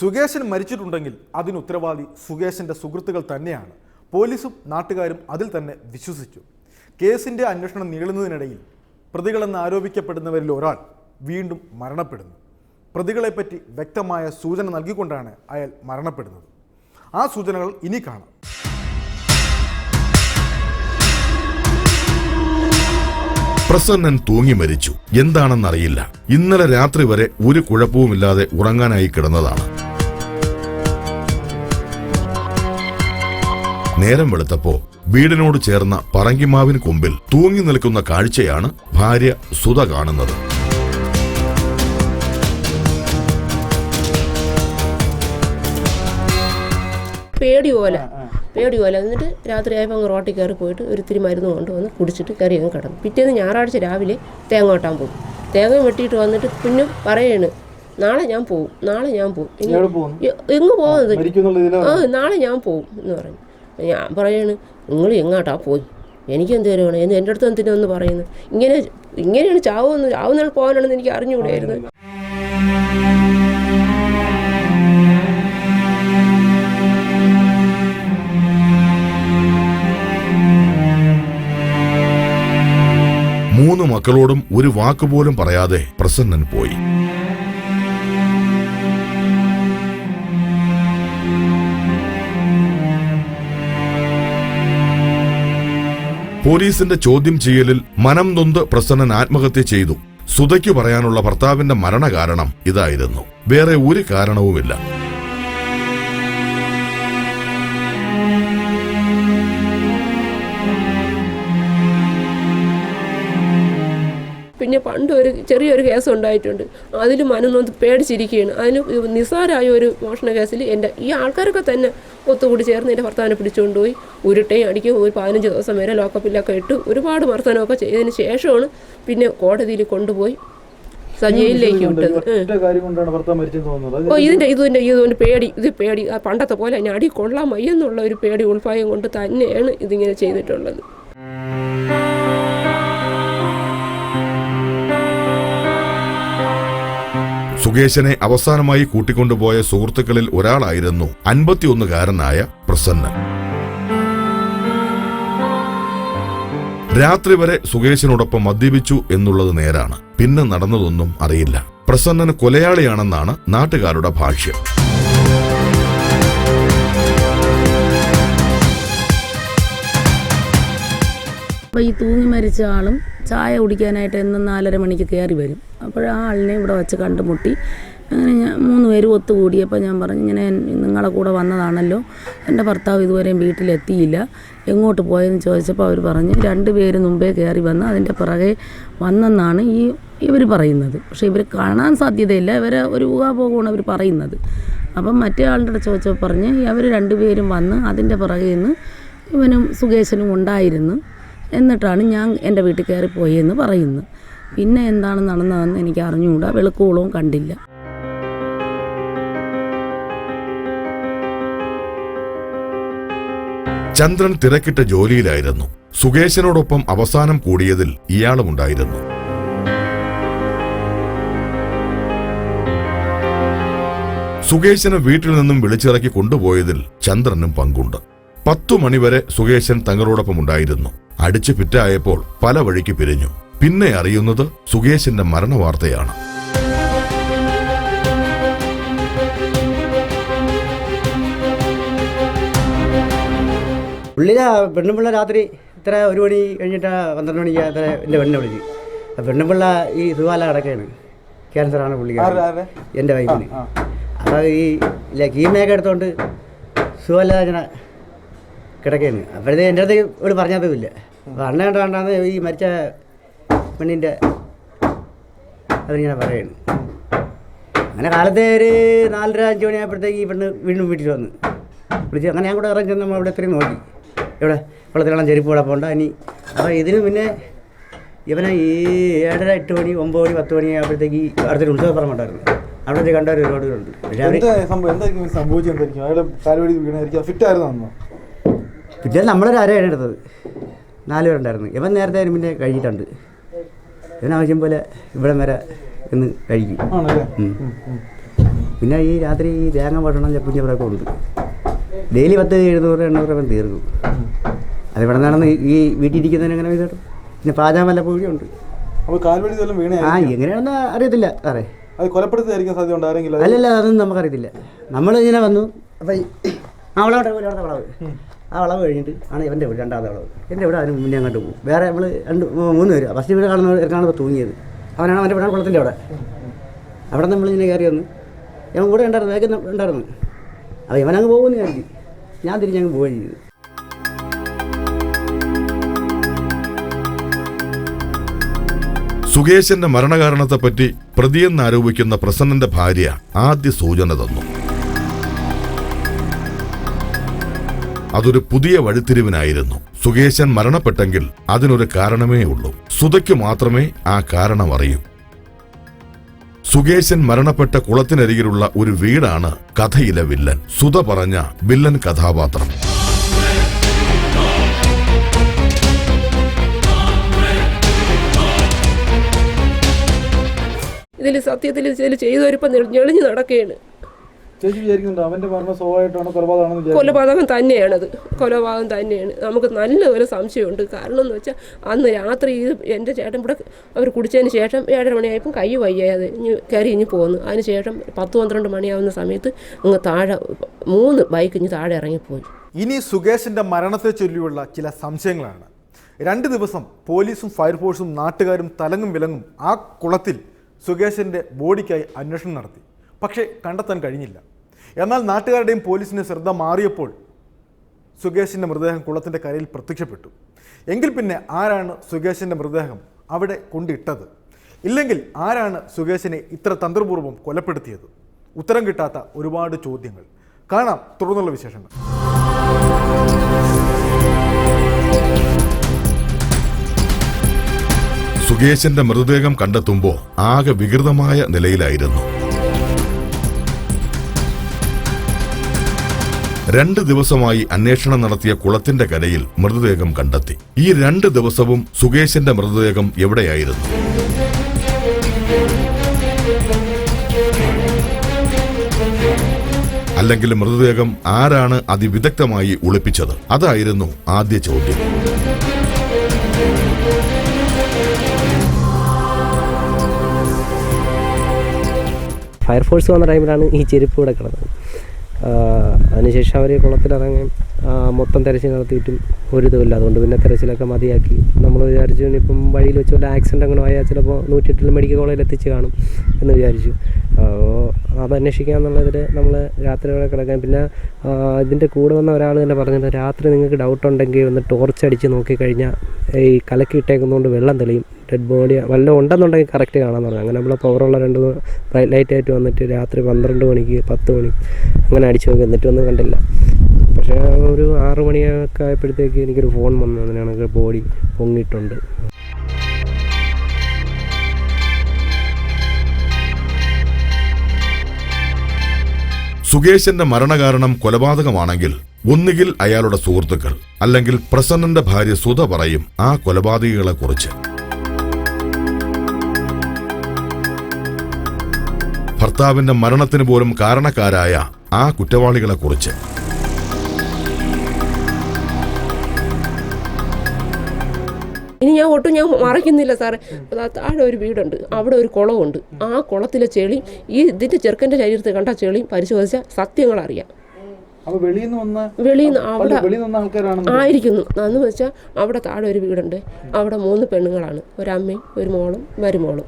സുകേശൻ മരിച്ചിട്ടുണ്ടെങ്കിൽ അതിന് ഉത്തരവാദി സുകേശന്റെ സുഹൃത്തുക്കൾ തന്നെയാണ്. പോലീസും നാട്ടുകാരും അതിൽ തന്നെ വിശ്വസിച്ചു. കേസിന്റെ അന്വേഷണം നീളുന്നതിനിടയിൽ പ്രതികളെന്ന് ആരോപിക്കപ്പെടുന്നവരിൽ ഒരാൾ വീണ്ടും മരണപ്പെടുന്നു. പ്രതികളെപ്പറ്റി വ്യക്തമായ സൂചന നൽകിക്കൊണ്ടാണ് അയാൾ മരണപ്പെടുന്നത്. ആ സൂചനകൾ ഇനി കാണാം. പ്രസന്നൻ തൂങ്ങി മരിച്ചു. എന്താണെന്നറിയില്ല. ഇന്നലെ രാത്രി വരെ ഒരു കുഴപ്പവുമില്ലാതെ ഉറങ്ങാനായി കിടന്നതാണ്. നേരം വെളുത്തപ്പോ വീടിനോട് ചേർന്ന പറങ്കിമാവിന് കൊമ്പിൽ തൂങ്ങി നിൽക്കുന്ന കാഴ്ചയാണ് ഭാര്യ സുധ കാണുന്നത്. പേടി പോലെ പേടി പോലെ. എന്നിട്ട് രാത്രി ആയപ്പോൾ അങ്ങ് റോട്ടിൽ കയറി പോയിട്ട് ഒരിത്തിരി മരുന്ന് കൊണ്ടുവന്ന് കുടിച്ചിട്ട് കയറി അങ്ങ് കിടന്നു. പിറ്റേന്ന് ഞായറാഴ്ച രാവിലെ തേങ്ങ വെട്ടാൻ പോകും. തേങ്ങ വെട്ടിയിട്ട് വന്നിട്ട് പിന്നെ പറയാണ് നാളെ ഞാൻ പോവും നാളെ ഞാൻ പോവും. ഇനി എങ്ങ് പോകുന്നത് ആ നാളെ ഞാൻ പോവും എന്ന് പറഞ്ഞു. ഞാൻ പറയാണ് നിങ്ങൾ എങ്ങോട്ടാ പോയി? എനിക്ക് എന്ത് തരുവാണ് എന്ന് എന്റെ അടുത്ത് എന്തിനാ ഒന്ന് പറയുന്നു ഇങ്ങനെ ഇങ്ങനെയാണ് ചാവുമെന്ന് ചാവുന്ന പോകാനാണെന്ന് എനിക്ക് അറിഞ്ഞുകൂടായിരുന്നു. മൂന്ന് മക്കളോടും ഒരു വാക്കുപോലും പറയാതെ പ്രസന്നൻ പോയി. പോലീസിന്റെ ചോദ്യം ചെയ്യലിൽ മനം നൊന്ത് പ്രസന്നൻ ആത്മഹത്യ ചെയ്തു. സുധയ്ക്ക് പറയാനുള്ള ഭർത്താവിന്റെ മരണകാരണം ഇതായിരുന്നു. വേറെ ഒരു കാരണവുമില്ല. പിന്നെ പണ്ട് ഒരു ചെറിയൊരു കേസ് ഉണ്ടായിട്ടുണ്ട് അതിൽ മനന്നൊന്ന് പേടിച്ചിരിക്കുകയാണ്. അതിന് നിസ്സാരമായ ഒരു മോഷണ കേസിൽ എന്റെ ഈ ആൾക്കാരൊക്കെ തന്നെ ഒത്തുകൂടി ചേർന്ന് എന്റെ ഭർത്താവിനെ പിടിച്ചുകൊണ്ടുപോയി. ഉരുട്ടയും അടിക്കും ഒരു പതിനഞ്ച് ദിവസം വരെ ലോക്കപ്പിലൊക്കെ ഇട്ട് ഒരുപാട് മർദ്ദനമൊക്കെ ചെയ്തതിന് ശേഷമാണ് പിന്നെ കോടതിയിൽ കൊണ്ടുപോയി സജയിലേക്ക് വിട്ടത്. ഓ ഇതിന്റെ ഇതിന്റെ ഇതുകൊണ്ട് പേടി ഇത് പേടി. പണ്ടത്തെ പോലെ അടി കൊള്ളാം മയ്യെന്നുള്ള ഒരു പേടി ഉൾപ്പായം കൊണ്ട് തന്നെയാണ് ഇതിങ്ങനെ ചെയ്തിട്ടുള്ളത്. സുകേശനെ അവസാനമായി കൂട്ടിക്കൊണ്ടുപോയ സുഹൃത്തുക്കളിൽ ഒരാളായിരുന്നു അൻപത്തിയൊന്നുകാരനായ പ്രസന്നൻ. രാത്രി വരെ സുകേശനോടൊപ്പം മദ്യപിച്ചു എന്നുള്ളത് നേരാണ്. പിന്നെ നടന്നതൊന്നും അറിയില്ല. പ്രസന്നൻ കൊലയാളിയാണെന്നാണ് നാട്ടുകാരുടെ ഭാഷ്യം. അപ്പോൾ ഈ തൂങ്ങി മരിച്ച ആളും ചായ കുടിക്കാനായിട്ട് എന്നും നാലര മണിക്ക് കയറി വരും. അപ്പോൾ ആ ആളിനെ ഇവിടെ വെച്ച് കണ്ടുമുട്ടി. അങ്ങനെ ഞാൻ മൂന്ന് പേരും ഒത്തുകൂടിയപ്പോൾ ഞാൻ പറഞ്ഞു ഇങ്ങനെ നിങ്ങളെ കൂടെ വന്നതാണല്ലോ. എന്റെ ഭർത്താവ് ഇതുവരെയും വീട്ടിലെത്തിയില്ല. എങ്ങോട്ട് പോയെന്ന് ചോദിച്ചപ്പോൾ അവർ പറഞ്ഞു രണ്ട് പേര് മുമ്പേ കയറി വന്ന് അതിന്റെ പിറകെ വന്നെന്നാണ് ഈ ഇവർ പറയുന്നത്. പക്ഷേ ഇവർ കാണാൻ സാധ്യതയില്ല. ഇവരെ ഒരു ഊഹാപോഹമാണ് അവർ പറയുന്നത്. അപ്പം മറ്റേ ആളുടെ ചോദിച്ചപ്പോൾ പറഞ്ഞ് അവർ രണ്ടുപേരും വന്ന് അതിന്റെ പിറകെ നിന്ന് ഇവനും സുകേശനും ഉണ്ടായിരുന്നു. എന്നിട്ടാണ് ഞാൻ എന്റെ വീട്ടിൽ കയറിപ്പോയെന്ന് പറയുന്നത്. പറയുന്നു പിന്നെ എന്താണ് നടന്നതെന്ന് എനിക്ക് അറിഞ്ഞുകൂടാ. വെളുക്കോളവും കണ്ടില്ല. ചന്ദ്രൻ തിരക്കിട്ട ജോലിയിലായിരുന്നു. സുകേശനോടൊപ്പം അവസാനം കൂടിയതിൽ ഇയാളുമുണ്ടായിരുന്നു. സുകേശനെ വീട്ടിൽ നിന്നും വിളിച്ചിറക്കി കൊണ്ടുപോയതിൽ ചന്ദ്രനും പങ്കുണ്ട്. പത്തു മണിവരെ സുകേശൻ തങ്ങളോടൊപ്പം ഉണ്ടായിരുന്നു അടിച്ചു പിറ്റായപ്പോൾ പല വഴിക്ക് പിരിഞ്ഞു. പിന്നെ അറിയുന്നത് സുകേശിന്റെ മരണവാർത്തയാണ്. പുള്ളിനെ പെണ്ണുപിള്ള രാത്രി ഇത്ര ഒരു മണി കഴിഞ്ഞിട്ട് പന്ത്രണ്ട് മണിക്ക് അത്ര എന്റെ പെണ്ണെ വിളിച്ചു. ആ പെണ്ണുപിള്ള ഈ സുഖാല കിടക്കുകയാണ് ക്യാൻസറാണ് പുള്ളി എന്റെ വൈഫിന്. അപ്പോൾ ഈ ഇല്ല കീമയൊക്കെ എടുത്തുകൊണ്ട് സുഖാല ഇങ്ങനെ കിടക്കുകയാണ് അപ്പോഴത്തേക്ക് എന്റെ അടുത്ത് ഇവിടെ പറഞ്ഞതുമില്ല അപ്പോൾ അണ്ണ കണ്ട കണ്ടാന്ന് ഈ മരിച്ച പെണ്ണിന്റെ അതിങ്ങനെ പറയുന്നു. അങ്ങനെ കാലത്തെ ഒരു നാലര അഞ്ച് മണിയായപ്പോഴത്തേക്ക് ഈ പെണ്ണ് വീണ്ടും വീട്ടിൽ വന്ന് വിളിച്ച് അങ്ങനെ ഞാൻ കൂടെ ഇറങ്ങി നമ്മൾ അവിടെ ഇത്രയും നോക്കി. ഇവിടെ വെള്ളത്തിലാണ് ചെരുപ്പ് കൂടെ പോകണ്ട ഇനി അപ്പോൾ ഇതിന് പിന്നെ ഇവനെ ഈ ഏഴര എട്ട് മണി ഒമ്പത് മണി പത്ത് മണി ആയപ്പോഴത്തേക്ക് ഈ അടുത്തൊരു ഉത്സവപ്പറമ്പുണ്ടായിരുന്നു അവിടെ കണ്ടവർ ഒരുപാട് പേരുണ്ട്. പക്ഷേ അവർ എന്താ സംഭവം? എന്തായിരിക്കും ഇങ്ങനെ സംഭവിച്ചത് എന്തായിരിക്കും അയാൾ കാലുവഴി വീണായിരിക്കും. ഫിറ്റ് ആയിരുന്നു നമ്മളൊരു അരയാണ് എടുത്തത്. നാല് പേരുണ്ടായിരുന്നു ഇവൻ നേരത്തെ അതിന് പിന്നെ കഴിഞ്ഞിട്ടുണ്ട് ഇവനാവശ്യം പോലെ ഇവിടെ വരെ ഇന്ന് കഴിക്കും. പിന്നെ ഈ രാത്രി ഈ തേങ്ങ പട്ടണം ചെപ്പിഞ്ഞവരൊക്കെ ഉണ്ട് ഡെയിലി പത്ത് എഴുന്നൂറ് എണ്ണൂറ് അവൻ തീർക്കും അത് ഇവിടെ നടന്ന് ഈ വീട്ടിൽ ഇരിക്കുന്നതിന് എങ്ങനെ ചെയ്തോട്ടും പിന്നെ പാചകം വല്ല ഉണ്ട്. ആ എങ്ങനെയാണെന്ന് അറിയത്തില്ല സാറേ. അത് കൊലപ്പെടുത്തായിരിക്കും സാധ്യത ഉണ്ട് അല്ലല്ല അതൊന്നും നമുക്കറിയത്തില്ല. നമ്മൾ ഇങ്ങനെ വന്നു. അപ്പം അവളോട്ടെ അവളോട്ടെ വളവ് ആ വളവ് കഴിഞ്ഞിട്ട് ആണ് ഇവന്റെ വീട് രണ്ടാമത്തെ വളവ്. എന്റെ ഇവിടെ അതിന് മുന്നേ അങ്ങോട്ട് പോകും. വേറെ നമ്മൾ രണ്ട് മൂന്ന് പേര്. ഫസ്റ്റ് വീട് കാണുന്ന കാണുമ്പോൾ തൂങ്ങിയത്. അവനാണ് അവന്റെ വീടാണ് കുളത്തിന്റെ അവിടെ. അവിടെ നമ്മൾ ഇങ്ങനെ കയറി വന്ന് ഞാൻ കൂടെ ഉണ്ടായിരുന്നു വേഗം ഉണ്ടായിരുന്നു. അപ്പോൾ ഇവനങ്ങ് പോകുമെന്ന് കരുതി. ഞാൻ തിരിഞ്ഞങ്ങ് പോവുകയും ചെയ്തു. സുകേശന്റെ മരണകാരണത്തെപ്പറ്റി പ്രതിയെന്നാരോപിക്കുന്ന പ്രസന്നന്റെ ഭാര്യ ആദ്യ സൂചന തന്നു. അതൊരു പുതിയ വഴിത്തിരിവിനായിരുന്നു. സുകേശൻ മരണപ്പെട്ടെങ്കിൽ അതിനൊരു കാരണമേ ഉള്ളൂ. സുതയ്ക്ക് മാത്രമേ ആ കാരണം അറിയൂ സുകേശൻ മരണപ്പെട്ട കുളത്തിനരികിലുള്ള ഒരു വീടാണ് കഥയിലെ വില്ലൻ. സുത പറഞ്ഞ വില്ലൻ കഥാപാത്രം. ഇതിൽ സത്യത്തിൽ ഇതിൽ ചെയ്തവരിപ്പം ഞെളിഞ്ഞ് നടക്കുകയാണ്. ചേച്ചി വിചാരിക്കുന്നുണ്ട്? അവന്റെ മരണം സ്വാഭാവികമായിട്ടാണ് കൊലപാതകമാണെന്ന് വിചാരിക്കുന്നു കൊലപാതകം തന്നെയാണത്. കൊലപാതകം തന്നെയാണ്. നമുക്ക് നല്ല ഒരു സംശയമുണ്ട്. കാരണം എന്ന് വെച്ചാൽ അന്ന് രാത്രി ഇത് എന്റെ ചേട്ടൻ ഇവിടെ അവർ കുടിച്ചതിന് ശേഷം ഏഴര മണിയായപ്പം കൈ വയ്യാതെ ഇനി കയറി ഇനി പോന്നു. അതിന് ശേഷം പത്ത് പന്ത്രണ്ട് മണിയാവുന്ന സമയത്ത് അങ്ങ് താഴെ മൂന്ന് ബൈക്ക് ഇനി താഴെ ഇറങ്ങിപ്പോയി. ഇനി സുകേഷിന്റെ മരണത്തെ ചൊല്ലിയുള്ള ചില സംശയങ്ങളാണ്. രണ്ട് ദിവസം പോലീസും ഫയർഫോഴ്സും നാട്ടുകാരും തലങ്ങും വിലങ്ങും ആ കുളത്തിൽ സുകേഷിന്റെ ബോഡിക്കായി അന്വേഷണം നടത്തി. പക്ഷേ കണ്ടെത്താൻ കഴിഞ്ഞില്ല. എന്നാൽ നാട്ടുകാരുടെയും പോലീസിന്റെ ശ്രദ്ധ മാറിയപ്പോൾ സുകേഷിന്റെ മൃതദേഹം കുളത്തിന്റെ കരയിൽ പ്രത്യക്ഷപ്പെട്ടു. എങ്കിൽ പിന്നെ ആരാണ് സുകേഷിന്റെ മൃതദേഹം അവിടെ കൊണ്ടിട്ടത്? ഇല്ലെങ്കിൽ ആരാണ് സുകേഷിനെ ഇത്ര തന്ത്രപൂർവം കൊലപ്പെടുത്തിയത്? ഉത്തരം കിട്ടാത്ത ഒരുപാട് ചോദ്യങ്ങൾ. കാണാം തുടർന്നുള്ള വിശേഷങ്ങൾ. സുകേശന്റെ മൃതദേഹം കണ്ടെത്തുമ്പോൾ ആകെ വികൃതമായ നിലയിലായിരുന്നു. രണ്ട് ദിവസമായി അന്വേഷണം നടത്തിയ കുളത്തിന്റെ കരയിൽ മൃതദേഹം കണ്ടെത്തി. ഈ രണ്ട് ദിവസവും സുകേശന്റെ മൃതദേഹം എവിടെയായിരുന്നു? അല്ലെങ്കിൽ മൃതദേഹം ആരാണ് അതിവിദഗ്ധമായി ഒളിപ്പിച്ചത്? അതായിരുന്നു ആദ്യ ചോദ്യം. ഫയർഫോഴ്സ് വന്ന ടൈമിലാണ് ഈ ചെരുപ്പ് ആ, അതിനുശേഷം അവർ കുളത്തിലിറങ്ങി മൊത്തം തെരച്ചിൽ നടത്തിയിട്ടും ഒരു ഇതുമില്ല അതുകൊണ്ട് പിന്നെ തെരച്ചിലൊക്കെ മതിയാക്കി. നമ്മൾ വിചാരിച്ചു ഇനിയിപ്പം വഴിയിൽ വെച്ച് വല്ല ആക്സിഡന്റ് അങ്ങനെ ആയാൽ ചിലപ്പോൾ നൂറ്റിയെട്ടിൽ മെഡിക്കൽ കോളേജിൽ എത്തിച്ച് കാണും എന്ന് വിചാരിച്ചു. അത് അന്വേഷിക്കാന്നുള്ളതിൽ നമ്മൾ രാത്രി ഇവിടെ കിടക്കാൻ. പിന്നെ ഇതിന്റെ കൂടെ വന്ന ഒരാൾ തന്നെ പറഞ്ഞത് രാത്രി നിങ്ങൾക്ക് ഡൗട്ട് ഉണ്ടെങ്കിൽ ഒന്ന് ടോർച്ച് അടിച്ച് നോക്കിക്കഴിഞ്ഞാൽ ഈ കലക്കിയിട്ടേക്കുന്നതുകൊണ്ട് വെള്ളം തെളിയും. ഡെഡ് ബോഡി വല്ലതും ഉണ്ടെന്നുണ്ടെങ്കിൽ കറക്റ്റ് കാണാൻ തുടങ്ങി അങ്ങനെ നമ്മൾ പവറുള്ള രണ്ട് ബ്രൈറ്റ് ലൈറ്റ് ആയിട്ട് വന്നിട്ട് രാത്രി പന്ത്രണ്ട് മണിക്ക് പത്ത് മണി അങ്ങനെ അടിച്ചു നോക്കി. എന്നിട്ടൊന്നും കണ്ടില്ല. പക്ഷേ ഒരു ആറ് മണിയൊക്കെ ആയപ്പോഴത്തേക്ക് എനിക്കൊരു ഫോൺ വന്നു. അതിനാണെങ്കിൽ ബോഡി പൊങ്ങിയിട്ടുണ്ട്. സുകേശന്റെ മരണകാരണം കൊലപാതകമാണെങ്കിൽ ഒന്നുകിൽ അയാളുടെ സുഹൃത്തുക്കൾ അല്ലെങ്കിൽ പ്രസന്നന്റെ ഭാര്യ സുധ പറയും ആ കൊലപാതകികളെ ഭർത്താവിന്റെ മരണത്തിന് പോലും കാരണക്കാരായ ആ കുറ്റവാളികളെ കുറിച്ച് ഇനി ഞാൻ ഒട്ടും ഞാൻ മറയ്ക്കുന്നില്ല സാറേ. താഴെ ഒരു വീടുണ്ട്. അവിടെ ഒരു കുളമുണ്ട് ആ കുളത്തിലെ ചെളി ഈ ഇതിന്റെ ചെറുക്കന്റെ ശരീരത്തിൽ കണ്ട ചെളിയും പരിശോധിച്ച സത്യങ്ങൾ അറിയാം. വെളിയിൽ അവിടെ ആയിരിക്കുന്നു. എന്ന് വെച്ചാൽ അവിടെ താഴെ ഒരു വീടുണ്ട്. അവിടെ മൂന്ന് പെണ്ണുങ്ങളാണ്. ഒരമ്മയും ഒരു മോളും മരുമോളും.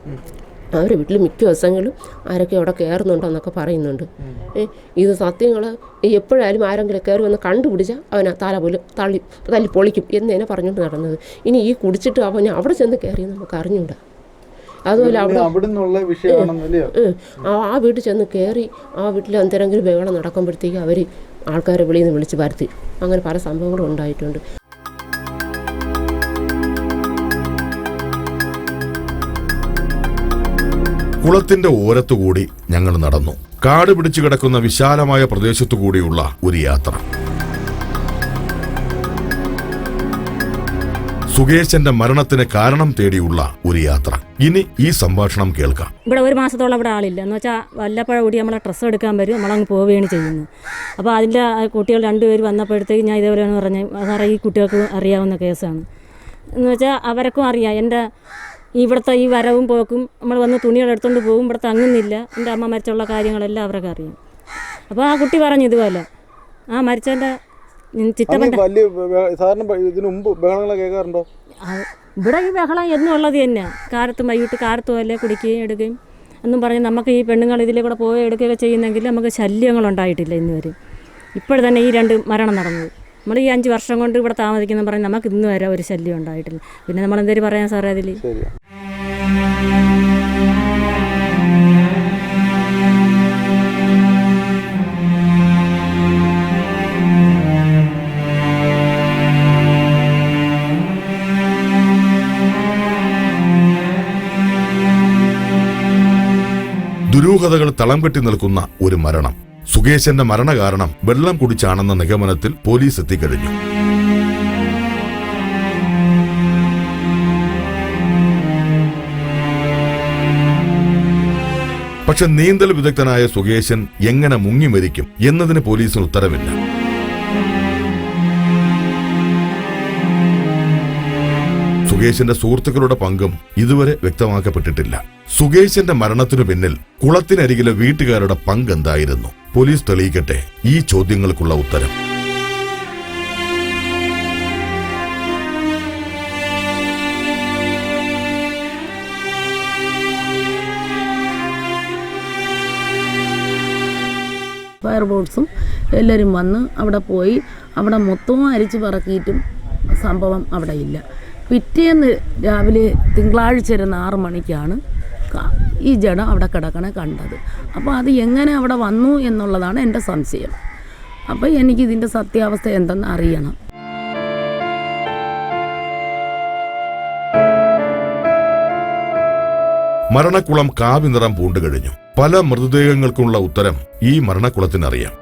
അവരുടെ വീട്ടിൽ മിക്ക ദിവസങ്ങളും ആരൊക്കെ അവിടെ കയറുന്നുണ്ടോ എന്നൊക്കെ പറയുന്നുണ്ട്. ഇത് സത്യങ്ങൾ എപ്പോഴായാലും ആരെങ്കിലും കയറി വന്ന് കണ്ടുപിടിച്ചാൽ അവനെ തല പോലും തള്ളി തല്ലി പൊളിക്കും എന്ന് തന്നെ പറഞ്ഞുകൊണ്ട് നടന്നത്. ഇനി ഈ കുടിച്ചിട്ട് അവൻ അവിടെ ചെന്ന് കയറി നമുക്ക് അറിഞ്ഞൂടാ. അതുപോലെ അവിടെ ആ വീട്ടിൽ ചെന്ന് കയറി ആ വീട്ടിൽ എന്തെങ്കിലും ബഹളം നടക്കുമ്പോഴത്തേക്ക് അവർ ആൾക്കാരെ വെളിയിൽ നിന്ന് വിളിച്ച് വരുത്തി. അങ്ങനെ പല സംഭവങ്ങളും ഉണ്ടായിട്ടുണ്ട്. കുളത്തിന്റെ ഓരത്തുകൂടി ഞങ്ങൾ നടന്നു. കാട് പിടിച്ചു കിടക്കുന്ന വിശാലമായ പ്രദേശത്തുകൂടിയുള്ള ഒരു യാത്ര. സുകേശന്റെ മരണത്തിന് കാരണം തേടിയുള്ള ഒരു യാത്ര. ഇനി ഈ സംഭാഷണം കേൾക്കാം. ഇവിടെ ഒരു മാസത്തോളം ഇവിടെ ആളില്ല. എന്ന് വെച്ചാൽ വല്ലപ്പോഴും കൂടി നമ്മളെ ഡ്രസ്സ് എടുക്കാൻ വരും. നമ്മളങ്ങ് പോവുകയാണ് ചെയ്യുന്നത്. അപ്പോൾ അതിന്റെ കുട്ടികൾ രണ്ടുപേര് വന്നപ്പോഴത്തേക്ക് ഞാൻ ഇതേപോലെയാണ് പറഞ്ഞത്. സാറേ ഈ കുട്ടികൾക്ക് അറിയാവുന്ന കേസാണ്. എന്ന് വെച്ചാൽ അവർക്കും അറിയാം. എന്റെ ഇവിടുത്തെ ഈ വരവും പോക്കും നമ്മൾ വന്ന് തുണികൾ എടുത്തുകൊണ്ട് പോകും ഇവിടെ തങ്ങുന്നില്ല എന്റെ അമ്മ മരിച്ചുള്ള കാര്യങ്ങളെല്ലാം അവരൊക്കെ അറിയും. അപ്പോൾ ആ കുട്ടി പറഞ്ഞു ഇതുപോലെ. ആ മരിച്ചതിന്റെ ചിറ്റപ്പന്റെ വലിയ സാധാരണ ഇതിനു മുമ്പ് ബഹളങ്ങളൊക്കെ കേൾക്കാറുണ്ടോ? ഇവിടെ ഈ ബഹളം എന്നും ഉള്ളത് തന്നെ കാലത്തും വൈകിട്ട് കാലത്തും അല്ലേ കുടിക്കുകയും എടുക്കുകയും എന്നും പറഞ്ഞ് നമുക്ക് ഈ പെണ്ണുങ്ങൾ ഇതിലെ കൂടെ പോവുകയും എടുക്കുകയൊക്കെ ചെയ്യുന്നെങ്കിൽ നമുക്ക് ശല്യങ്ങളുണ്ടായിട്ടില്ല ഇന്നുവരെ. ഇന്ന് ഇപ്പോൾ തന്നെ ഈ രണ്ട് മരണം നടന്നത്. നമ്മൾ ഈ അഞ്ച് വർഷം കൊണ്ട് ഇവിടെ താമസിക്കുന്ന പറഞ്ഞ് നമുക്ക് ഇന്ന് വരെ ഒരു ശല്യം ഉണ്ടായിട്ടില്ല. പിന്നെ നമ്മൾ എന്തേലും പറയാൻ സാറേ അതിൽ ദുരൂഹതകൾ തളം കെട്ടി നിൽക്കുന്ന ഒരു മരണം. സുകേശന്റെ മരണകാരണം വെള്ളം കുടിച്ചാണെന്ന നിഗമനത്തിൽ പോലീസ് എത്തിക്കഴിഞ്ഞു. പക്ഷെ നീന്തൽ വിദഗ്ധനായ സുകേശൻ എങ്ങനെ മുങ്ങി മരിക്കും എന്നതിന് പോലീസിന് ഉത്തരവില്ല. സുകേശന്റെ സുഹൃത്തുക്കളുടെ പങ്കും ഇതുവരെ വ്യക്തമാക്കപ്പെട്ടിട്ടില്ല. സുകേഷിന്റെ മരണത്തിനു പിന്നിൽ കുളത്തിനരികിലെ വീട്ടുകാരുടെ പങ്ക് എന്തായിരുന്നു? പോലീസ് തെളിയിക്കട്ടെ ഈ ചോദ്യങ്ങൾക്കുള്ള ഉത്തരം. ഫയർ ബോട്ട്സും എല്ലാവരും വന്ന് അവിടെ പോയി. അവിടെ മൊത്തവും അരിച്ചു പറക്കിയിട്ടും സംഭവം അവിടെ ഇല്ല. പിറ്റേന്ന് രാവിലെ തിങ്കളാഴ്ച ഇരുന്ന് ആറ് മണിക്കാണ് ഈ ജഡം അവിടെ കിടക്കണ കണ്ടത്. അപ്പോൾ അത് എങ്ങനെ അവിടെ വന്നു എന്നുള്ളതാണ് എന്റെ സംശയം. അപ്പോൾ എനിക്കിതിന്റെ സത്യാവസ്ഥ എന്തെന്ന് അറിയണം. മരണക്കുളം കാവി നിറം പൂണ്ടുകഴിഞ്ഞു. പല മൃതദേഹങ്ങൾക്കുള്ള ഉത്തരം ഈ മരണക്കുളത്തിനറിയാം.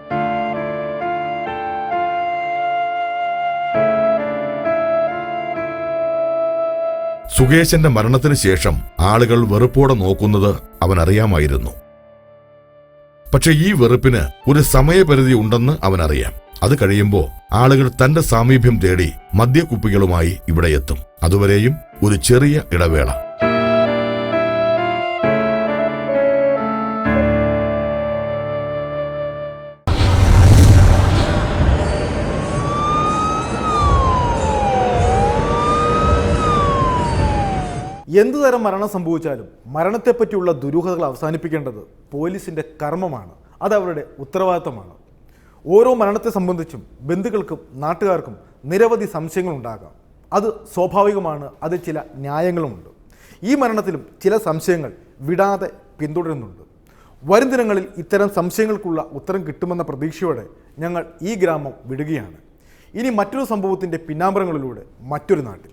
സുകേശന്റെ മരണത്തിന് ശേഷം ആളുകൾ വെറുപ്പോടെ നോക്കുന്നത് അവൻ അറിയാമായിരുന്നു പക്ഷെ ഈ വെറുപ്പിന് ഒരു സമയപരിധി ഉണ്ടെന്ന് അവനറിയാം. അത് കഴിയുമ്പോൾ ആളുകൾ തന്റെ സാമീപ്യം തേടി മദ്യക്കുപ്പികളുമായി ഇവിടെ എത്തും. അതുവരെയും ഒരു ചെറിയ ഇടവേള. എന്തു തരം മരണം സംഭവിച്ചാലും മരണത്തെപ്പറ്റിയുള്ള ദുരൂഹതകൾ അവസാനിപ്പിക്കേണ്ടത് പോലീസിന്റെ കർമ്മമാണ്. അത് അവരുടെ ഉത്തരവാദിത്തമാണ്. ഓരോ മരണത്തെ സംബന്ധിച്ചും ബന്ധുക്കൾക്കും നാട്ടുകാർക്കും നിരവധി സംശയങ്ങളുണ്ടാകാം അത് സ്വാഭാവികമാണ് അതിൽ ചില ന്യായങ്ങളുമുണ്ട്. ഈ മരണത്തിലും ചില സംശയങ്ങൾ വിടാതെ പിന്തുടരുന്നുണ്ട്. വരും ദിനങ്ങളിൽ ഇത്തരം സംശയങ്ങൾക്കുള്ള ഉത്തരം കിട്ടുമെന്ന പ്രതീക്ഷയോടെ ഞങ്ങൾ ഈ ഗ്രാമം വിടുകയാണ്. ഇനി മറ്റൊരു സംഭവത്തിന്റെ പിന്നാമ്പറങ്ങളിലൂടെ മറ്റൊരു നാട്ടിൽ.